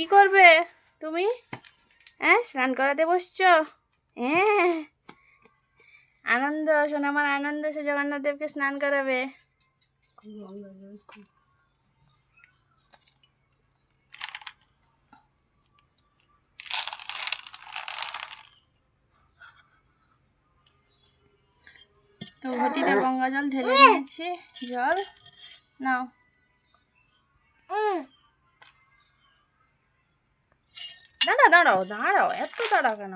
কি করবে তুমি? হ্যাঁ স্নান করাতে বসছো? হ্যাঁ। আনন্দ শোনো আমার আনন্দ, সে জগন্নাথ দেবকে স্নান করাবে। তো ঘটিতে গঙ্গা জল ঢেলে নিয়েছি, জল। নাও। দাঁড়া দাঁড়াও দাঁড়াও এত দাঁড়াও কেন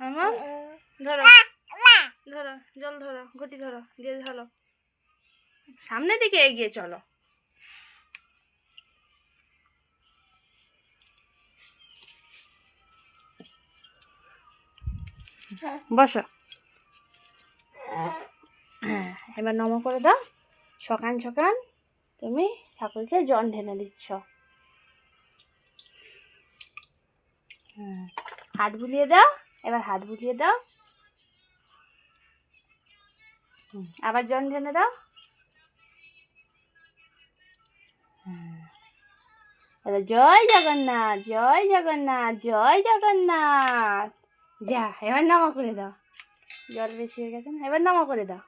আমার ধরো ধরো জল ধরো ঘটি ধরো দিয়ে ধরো। সামনের দিকে এগিয়ে চলো। বসো। হ্যাঁ এবার নম করে দাও। সকান সকান তুমি ঠাকুরকে জল ঢেলে দিচ্ছ। হ্যাঁ, হাত বুলিয়ে দাও এবার হাত বুলিয়ে দাও। আবার জল ঢেলে দাও। হ্যাঁ। এবার জয় জগন্নাথ জয় জগন্নাথ জয় জগন্নাথ। যা এবার নামা করে দাও। জল বেশি হয়ে গেছে না এবার নামা করে দাও।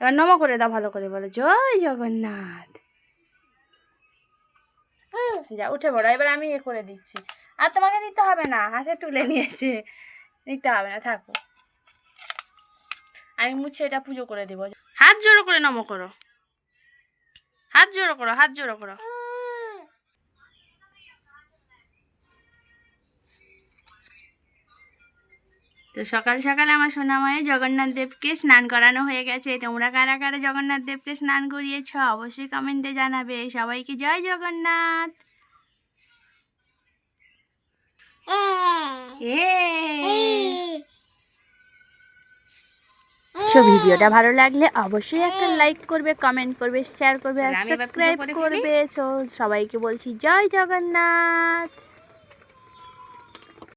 এবার নমো করে দাও, ভালো করে বলো। জয় জগন্নাথ। যা, উঠে পড়ো। এবার আমি এ করে দিচ্ছি। আর তোমাকে নিতে হবে না, হাসে তুলে নিয়েছে। নিতে হবে না, থাকো। আমি মুছে এটা পুজো করে দেবো। হাত জোড়ো করে নম করো। হাত জোড়ো করো, হাত জোড়ো করো। তো সকাল সকাল আমার সোনামায়ে জগন্নাথ দেবকে স্নান করানো হয়ে গেছে। তোমরা কারা কারা জগন্নাথ দেবকে স্নান করিয়েছ অবশ্যই কমেন্টে জানাবে। সবাইকে জয় জগন্নাথ। সো ভিডিওটা ভালো লাগলে অবশ্যই একটা লাইক করবে কমেন্ট করবে শেয়ার করবে আর সাবস্ক্রাইব করবে। সো সবাইকে বলছি জয় জগন্নাথ।